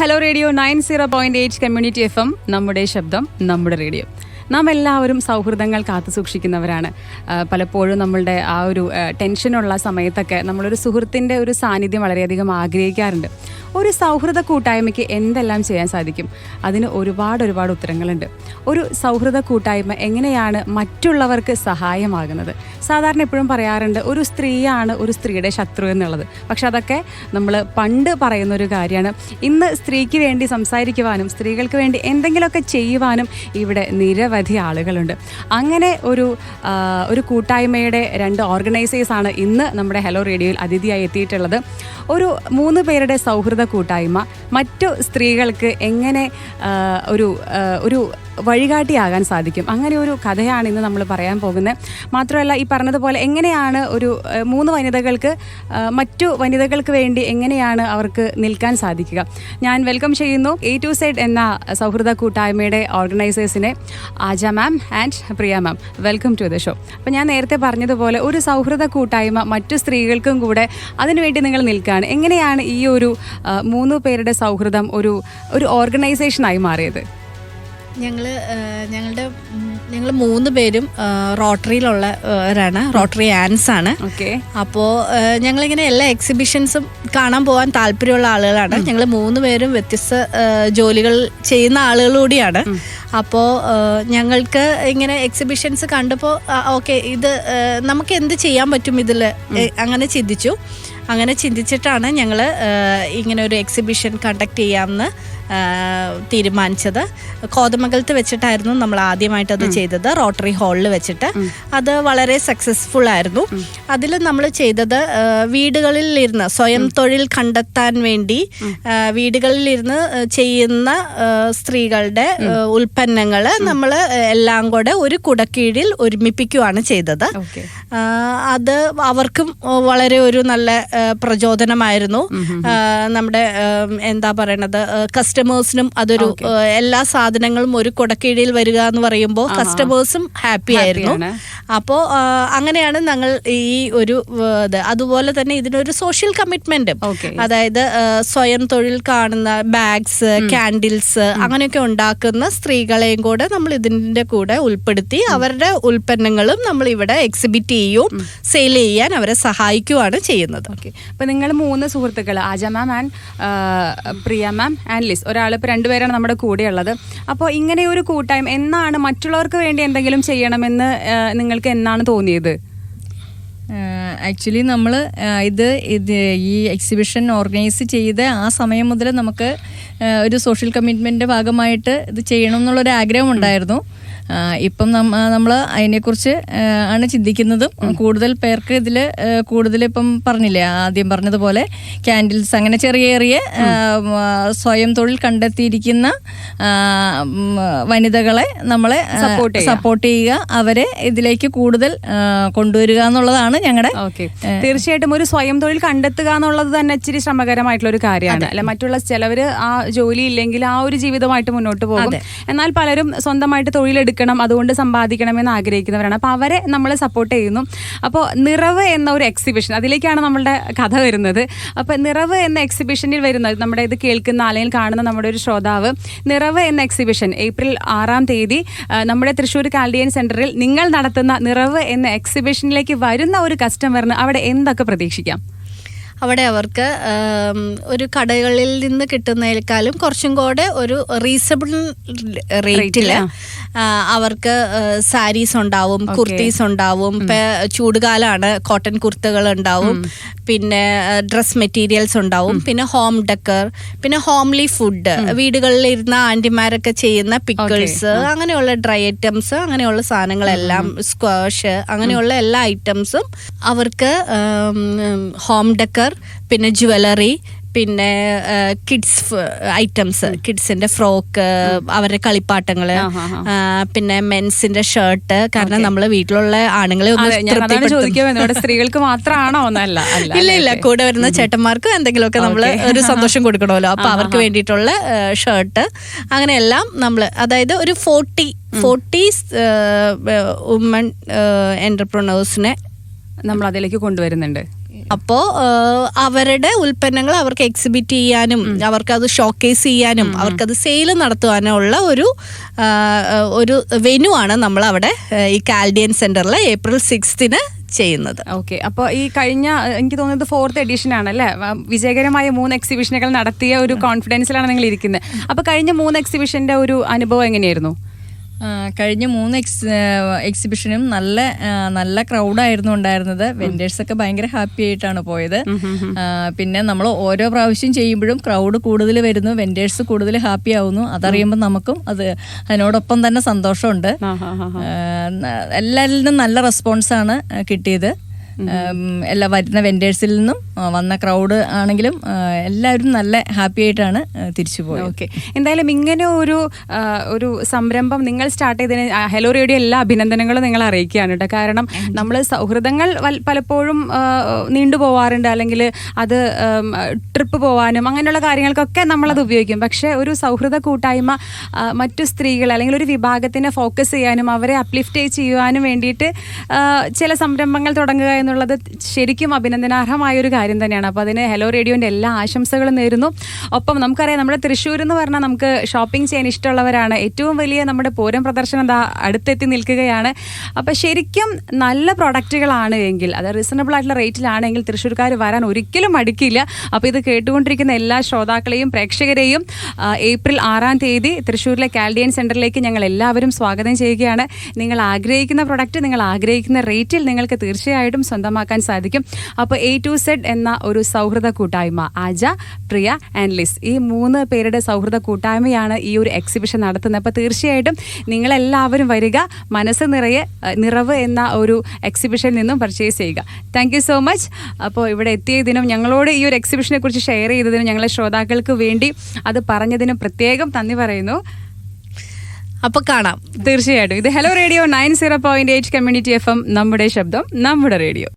Hello radio nine zero point eight community F M നമ്മുടെ ശബ്ദം നമ്മുടെ റേഡിയോ. നാം എല്ലാവരും സൗഹൃദങ്ങൾ കാത്തു സൂക്ഷിക്കുന്നവരാണ്. പലപ്പോഴും നമ്മളുടെ ആ ഒരു ടെൻഷനുള്ള സമയത്തൊക്കെ നമ്മളൊരു സുഹൃത്തിന്റെ ഒരു സാന്നിധ്യം വളരെയധികം ആഗ്രഹിക്കാറുണ്ട്. ഒരു സൗഹൃദ കൂട്ടായ്മയ്ക്ക് എന്തെല്ലാം ചെയ്യാൻ സാധിക്കും? അതിന് ഒരുപാട് ഒരുപാട് ഉത്തരങ്ങളുണ്ട്. ഒരു സൗഹൃദ കൂട്ടായ്മ എങ്ങനെയാണ് മറ്റുള്ളവർക്ക് സഹായമാകുന്നത്? സാധാരണ എപ്പോഴും പറയാറുണ്ട് ഒരു സ്ത്രീയാണ് ഒരു സ്ത്രീയുടെ ശത്രു എന്നുള്ളത്. പക്ഷെ അതൊക്കെ നമ്മൾ പണ്ട് പറയുന്ന ഒരു കാര്യമാണ്. ഇന്ന് സ്ത്രീക്ക് വേണ്ടി സംസാരിക്കുവാനും സ്ത്രീകൾക്ക് വേണ്ടി എന്തെങ്കിലുമൊക്കെ ചെയ്യുവാനും ഇവിടെ നിരവധി ആളുകളുണ്ട്. അങ്ങനെ ഒരു ഒരു കൂട്ടായ്മയുടെ രണ്ട് ഓർഗനൈസേഴ്സാണ് ഇന്ന് നമ്മുടെ ഹലോ റേഡിയോയിൽ അതിഥിയായി എത്തിയിട്ടുള്ളത്. ഒരു മൂന്ന് പേരുടെ സൗഹൃദ കൂട്ടായ്മ. മറ്റു സ്ത്രീകൾക്ക് എങ്ങനെ ഒരു ഒരു വഴികാട്ടിയാകാൻ സാധിക്കും. അങ്ങനെ ഒരു കഥയാണ് ഇന്ന് നമ്മൾ പറയാൻ പോകുന്നത്. മാത്രമല്ല ഈ പറഞ്ഞതുപോലെ എങ്ങനെയാണ് ഒരു മൂന്ന് വനിതകൾക്ക് മറ്റു വനിതകൾക്ക് വേണ്ടി എങ്ങനെയാണ് അവർക്ക് നിൽക്കാൻ സാധിക്കുക. ഞാൻ വെൽക്കം ചെയ്യുന്നു എ ടു സെഡ് എന്ന സൗഹൃദ കൂട്ടായ്മയുടെ ഓർഗനൈസേഴ്സിനെ Aja ma'am and Priya ma'am. Welcome to the show. അപ്പം ഞാൻ നേരത്തെ പറഞ്ഞതുപോലെ ഒരു സൗഹൃദ കൂട്ടായ്മ മറ്റു സ്ത്രീകൾക്കും കൂടെ അതിനുവേണ്ടി നിങ്ങൾ നിൽക്കുകയാണ് എങ്ങനെയാണ് ഈ ഒരു മൂന്ന് പേരുടെ സൗഹൃദം ഒരു ഒരു ഓർഗനൈസേഷനായി മാറിയത്? ഞങ്ങൾ ഞങ്ങളുടെ ഞങ്ങൾ മൂന്ന് പേരും റോട്ടറിയിലുള്ളവരാണ്. റോട്ടറി ആൻസ് ആണ്. ഓക്കെ. അപ്പോൾ ഞങ്ങളിങ്ങനെ എല്ലാ എക്സിബിഷൻസും കാണാൻ പോകാൻ താല്പര്യമുള്ള ആളുകളാണ്. ഞങ്ങൾ മൂന്ന് പേരും വ്യത്യസ്ത ജോലികൾ ചെയ്യുന്ന ആളുകൾ കൂടിയാണ്. അപ്പോൾ ഞങ്ങൾക്ക് ഇങ്ങനെ എക്സിബിഷൻസ് കണ്ടപ്പോൾ ഓക്കെ ഇത് നമുക്ക് എന്ത് ചെയ്യാൻ പറ്റും ഇതിൽ അങ്ങനെ ചിന്തിച്ചു. അങ്ങനെ ചിന്തിച്ചിട്ടാണ് ഞങ്ങൾ ഇങ്ങനെ ഒരു എക്സിബിഷൻ കണ്ടക്ട് ചെയ്യാമെന്ന് തീരുമാനിച്ചത്. കോതമംഗലത്ത് വെച്ചിട്ടായിരുന്നു നമ്മൾ ആദ്യമായിട്ട് അത് ചെയ്തത്. റോട്ടറി ഹാളിൽ വെച്ചിട്ട്. അത് വളരെ സക്സസ്ഫുൾ ആയിരുന്നു. അതിൽ നമ്മൾ ചെയ്തത് വീടുകളിൽ ഇരുന്ന് സ്വയം തൊഴിൽ കണ്ടെത്താൻ വേണ്ടി വീടുകളിൽ ഇരുന്ന് ചെയ്യുന്ന സ്ത്രീകളുടെ ഉൽപ്പന്നങ്ങൾ നമ്മൾ എല്ലാം കൂടെ ഒരു കുടക്കീഴിൽ ഒരുമിപ്പിക്കുകയാണ് ചെയ്തത്. അത് അവർക്കും വളരെ ഒരു നല്ല പ്രചോദനമായിരുന്നു. നമ്മുടെ എന്താ പറയണത് കസ്റ്റമേഴ്സിനും അതൊരു എല്ലാ സാധനങ്ങളും ഒരു കുടക്കീഴിൽ വരിക എന്ന് പറയുമ്പോൾ കസ്റ്റമേഴ്സും ഹാപ്പി ആയിരുന്നു. അപ്പോ അപ്പോൾ അങ്ങനെയാണ് ഞങ്ങൾ ഈ ഒരു ഇത്. അതുപോലെ തന്നെ ഇതിനൊരു സോഷ്യൽ കമ്മിറ്റ്മെന്റ് അതായത് സ്വയം തൊഴിൽ കാണുന്ന ബാഗ്സ് കാൻഡിൽസ് അങ്ങനെയൊക്കെ ഉണ്ടാക്കുന്ന സ്ത്രീകളെയും കൂടെ നമ്മൾ ഇതിന്റെ കൂടെ ഉൾപ്പെടുത്തി അവരുടെ ഉൽപ്പന്നങ്ങളും നമ്മൾ ഇവിടെ എക്സിബിറ്റ് ചെയ്യും സെയിൽ ചെയ്യാൻ അവരെ സഹായിക്കുവാണ് ചെയ്യുന്നത്. ഓക്കെ അപ്പൊ നിങ്ങൾ മൂന്ന് സുഹൃത്തുക്കൾ Aja ma'am and Priya ma'am and Liz. ഒരാൾ ഇപ്പൊ രണ്ടുപേരാണ് നമ്മുടെ കൂടെയുള്ളത്. അപ്പോൾ ഇങ്ങനെ ഒരു കൂട്ടായ്മ എന്നാണ് മറ്റുള്ളവർക്ക് വേണ്ടി എന്തെങ്കിലും ചെയ്യണമെന്ന് നിങ്ങൾക്ക് എന്നാണ് തോന്നിയത്? ആക്ച്വലി നമ്മൾ ഇത് ഇത് ഈ എക്സിബിഷൻ ഓർഗനൈസ് ചെയ്ത് ആ സമയം മുതൽ നമുക്ക് ഒരു സോഷ്യൽ കമ്മിറ്റ്മെന്റിന്റെ ഭാഗമായിട്ട് ഇത് ചെയ്യണം എന്നുള്ളൊരു ആഗ്രഹം ഉണ്ടായിരുന്നു. ഇപ്പം നമ്മൾ അതിനെക്കുറിച്ച് ആണ് ചിന്തിക്കുന്നതും. കൂടുതൽ പേർക്ക് ഇതിൽ കൂടുതൽ ഇപ്പം പറഞ്ഞില്ലേ ആദ്യം പറഞ്ഞതുപോലെ ക്യാൻഡിൽസ് അങ്ങനെ ചെറിയ ചെറിയ സ്വയം തൊഴിൽ കണ്ടെത്തിയിരിക്കുന്ന വനിതകളെ നമ്മളെ സപ്പോർട്ട് ചെയ്യുക. അവരെ ഇതിലേക്ക് കൂടുതൽ കൊണ്ടുവരിക എന്നുള്ളതാണ് ഞങ്ങളുടെ ഓക്കെ. തീർച്ചയായിട്ടും ഒരു സ്വയം തൊഴിൽ കണ്ടെത്തുക എന്നുള്ളത് തന്നെ ഇച്ചിരി ശ്രമകരമായിട്ടുള്ള ഒരു കാര്യമാണ് അല്ലെ? മറ്റുള്ള ചിലവര് ആ ജോലി ഇല്ലെങ്കിൽ ആ ഒരു ജീവിതമായിട്ട് മുന്നോട്ട് പോകും. എന്നാൽ പലരും സ്വന്തമായിട്ട് തൊഴിലെടുക്കണം അതുകൊണ്ട് സമ്പാദിക്കണമെന്ന് ആഗ്രഹിക്കുന്നവരാണ്. അപ്പോൾ അവരെ നമ്മൾ സപ്പോർട്ട് ചെയ്യുന്നു. അപ്പോൾ നിറവ് എന്ന ഒരു എക്സിബിഷൻ അതിലേക്കാണ് നമ്മളുടെ കഥ വരുന്നത്. അപ്പോൾ നിറവ് എന്ന എക്സിബിഷനിൽ വരുന്നത് നമ്മുടെ ഇത് കേൾക്കുന്ന അല്ലെങ്കിൽ കാണുന്ന നമ്മുടെ ഒരു ശ്രോതാവ് നിറവ് എന്ന എക്സിബിഷൻ ഏപ്രിൽ ആറാം തീയതി നമ്മുടെ തൃശ്ശൂർ കാൽഡിയൻ സെന്ററിൽ നിങ്ങൾ നടത്തുന്ന നിറവ് എന്ന എക്സിബിഷനിലേക്ക് വരുന്ന ഒരു കസ്റ്റമറിന് അവിടെ എന്തൊക്കെ പ്രതീക്ഷിക്കാം? അവിടെ അവർക്ക് ഒരു കടകളിൽ നിന്ന് കിട്ടുന്നതിനേക്കാളും കുറച്ചും കൂടെ ഒരു റീസണബിൾ റേറ്റിൽ അവർക്ക് സാരീസ് ഉണ്ടാവും കുർത്തീസ് ഉണ്ടാവും ചൂടുകാലാണ് കോട്ടൺ കുർത്തകൾ ഉണ്ടാവും പിന്നെ ഡ്രസ് മെറ്റീരിയൽസ് ഉണ്ടാവും പിന്നെ ഹോം ഡെക്കർ പിന്നെ ഹോംലി ഫുഡ് വീടുകളിൽ ഇരുന്ന ആന്റിമാരൊക്കെ ചെയ്യുന്ന പിക്കിൾസ് അങ്ങനെയുള്ള ഡ്രൈ ഐറ്റംസ് അങ്ങനെയുള്ള സാധനങ്ങളെല്ലാം സ്ക്വാഷ് അങ്ങനെയുള്ള എല്ലാ ഐറ്റംസും അവർക്ക് ഹോം ഡെക്കർ പിന്നെ ജുവലറി പിന്നെ കിഡ്സ് ഐറ്റംസ് കിഡ്സിന്റെ ഫ്രോക്ക് അവരുടെ കളിപ്പാട്ടങ്ങൾ പിന്നെ മെൻസിന്റെ ഷർട്ട് കാരണം നമ്മൾ വീട്ടിലുള്ള ആണുങ്ങളെ സ്ത്രീകൾക്ക് മാത്രമാണോ എന്നല്ല ഇല്ല ഇല്ല കൂടെ വരുന്ന ചേട്ടന്മാർക്കും എന്തെങ്കിലുമൊക്കെ നമ്മൾ ഒരു സന്തോഷം കൊടുക്കണമല്ലോ. അപ്പൊ അവർക്ക് വേണ്ടിയിട്ടുള്ള ഷർട്ട് അങ്ങനെയെല്ലാം നമ്മൾ അതായത് ഒരു ഫോർട്ടി ഫോർട്ടി ഉമൺ എന്റർപ്രണേഴ്സിനെ നമ്മൾ അതിലേക്ക് കൊണ്ടുവരുന്നുണ്ട്. അപ്പോൾ അവരുടെ ഉൽപ്പന്നങ്ങൾ അവർക്ക് എക്സിബിറ്റ് ചെയ്യാനും അവർക്ക് അവർക്കത് ഷോക്കേസ് ചെയ്യാനും അവർക്കത് സെയിൽ നടത്തുവാനുള്ള ഒരു ഒരു വെന്യൂ ആണ് നമ്മൾ അവിടെ ഈ കാൽഡിയൻ സെന്ററിൽ ഏപ്രിൽ സിക്സ്തിന് ചെയ്യുന്നത്. ഓക്കെ അപ്പോൾ ഈ കഴിഞ്ഞ എനിക്ക് തോന്നുന്നത് ഫോർത്ത് എഡിഷൻ ആണല്ലേ? വിജയകരമായ മൂന്ന് എക്സിബിഷനുകൾ നടത്തിയ ഒരു കോൺഫിഡൻസിലാണ് നിങ്ങൾ ഇരിക്കുന്നത് അപ്പോൾ കഴിഞ്ഞ മൂന്ന് എക്സിബിഷന്റെ ഒരു അനുഭവം എങ്ങനെയായിരുന്നു? കഴിഞ്ഞ മൂന്ന് എക്സ് എക്സിബിഷനും നല്ല നല്ല ക്രൗഡായിരുന്നു ഉണ്ടായിരുന്നത്. വെൻഡേഴ്സൊക്കെ ഭയങ്കര ഹാപ്പി ആയിട്ടാണ് പോയത്. പിന്നെ നമ്മൾ ഓരോ പ്രാവശ്യം ചെയ്യുമ്പോഴും ക്രൗഡ് കൂടുതൽ വരുന്നു വെൻഡേഴ്സ് കൂടുതൽ ഹാപ്പി ആവുന്നു. അതറിയുമ്പോൾ നമുക്കും അത് അതിനോടൊപ്പം തന്നെ സന്തോഷമുണ്ട്. എല്ലാവരിൽ നിന്നും നല്ല റെസ്പോൺസാണ് കിട്ടിയത്. എല്ലാ വരുന്ന വെൻഡേഴ്സിൽ നിന്നും വന്ന ക്രൗഡ് ആണെങ്കിലും എല്ലാവരും നല്ല ഹാപ്പി ആയിട്ടാണ് തിരിച്ചു പോയത്. ഓക്കെ എന്തായാലും ഇങ്ങനെ ഒരു ഒരു സംരംഭം നിങ്ങൾ സ്റ്റാർട്ട് ചെയ്തതിന് ഹലോ റേഡിയോ എല്ലാ അഭിനന്ദനങ്ങളും നിങ്ങൾ അറിയിക്കുകയാണ് കേട്ടോ കാരണം നമ്മൾ സൗഹൃദങ്ങൾ പലപ്പോഴും നീണ്ടു നീണ്ടുപോവാറുണ്ട് അല്ലെങ്കിൽ അത് ട്രിപ്പ് പോവാനും അങ്ങനെയുള്ള കാര്യങ്ങൾക്കൊക്കെ നമ്മളത് ഉപയോഗിക്കും. പക്ഷേ ഒരു സൗഹൃദ കൂട്ടായ്മ മറ്റു സ്ത്രീകൾ അല്ലെങ്കിൽ ഒരു വിഭാഗത്തിനെ ഫോക്കസ് ചെയ്യാനും അവരെ അപ്ലിഫ്റ്റ് ചെയ്യുവാനും വേണ്ടിയിട്ട് ചില സംരംഭങ്ങൾ തുടങ്ങുക എന്നുള്ളത് ശരിക്കും അഭിനന്ദനാർഹമായ ഒരു കാര്യം തന്നെയാണ്. അപ്പോൾ അതിന് ഹലോ റേഡിയോന്റെ എല്ലാ ആശംസകളും നേരുന്നു. ഒപ്പം നമുക്കറിയാം നമ്മുടെ തൃശ്ശൂർ എന്ന് പറഞ്ഞാൽ നമുക്ക് ഷോപ്പിംഗ് ചെയ്യാൻ ഇഷ്ടമുള്ളവരാണ്. ഏറ്റവും വലിയ നമ്മുടെ പൂരം പ്രദർശനം ദാ അടുത്തെത്തി നിൽക്കുകയാണ്. അപ്പോൾ ശരിക്കും നല്ല പ്രൊഡക്റ്റുകളാണ് എങ്കിൽ അത് റീസണബിൾ ആയിട്ടുള്ള റേറ്റിലാണെങ്കിൽ തൃശ്ശൂർക്കാർ വരാൻ ഒരിക്കലും മടിക്കില്ല. അപ്പോൾ ഇത് കേട്ടുകൊണ്ടിരിക്കുന്ന എല്ലാ ശ്രോതാക്കളെയും പ്രേക്ഷകരെയും ഏപ്രിൽ ആറാം തീയതി തൃശ്ശൂരിലെ കാൽഡിയൻ സെന്ററിലേക്ക് ഞങ്ങൾ എല്ലാവരും സ്വാഗതം ചെയ്യുകയാണ്. നിങ്ങൾ ആഗ്രഹിക്കുന്ന പ്രൊഡക്റ്റ് നിങ്ങൾ ആഗ്രഹിക്കുന്ന റേറ്റിൽ നിങ്ങൾക്ക് തീർച്ചയായിട്ടും സ്വന്തമാക്കാൻ സാധിക്കും. അപ്പോൾ എ ടു സെഡ് എന്ന ഒരു സൗഹൃദ കൂട്ടായ്മ ആജ പ്രിയ ആൻഡ് ലിസ്. ഈ മൂന്ന് പേരുടെ സൗഹൃദ കൂട്ടായ്മയാണ് ഈ ഒരു എക്സിബിഷൻ നടത്തുന്നത്. അപ്പോൾ തീർച്ചയായിട്ടും നിങ്ങളെല്ലാവരും വരിക മനസ്സ് നിറയെ നിറവ് എന്ന ഒരു എക്സിബിഷനിൽ നിന്നും പർച്ചേസ് ചെയ്യുക. താങ്ക് സോ മച്ച് അപ്പോൾ ഇവിടെ എത്തിയതിനും ഞങ്ങളോട് ഈ ഒരു എക്സിബിഷനെ കുറിച്ച് ഷെയർ ചെയ്തതിനും ഞങ്ങളെ ശ്രോതാക്കൾക്ക് വേണ്ടി അത് പറഞ്ഞതിനും പ്രത്യേകം നന്ദി പറയുന്നു. അപ്പൊ കാണാം. തീർച്ചയായിട്ടും. ഇത് hello radio nine zero point eight community F M നമ്മുടെ ശബ്ദം നമ്മുടെ റേഡിയോ.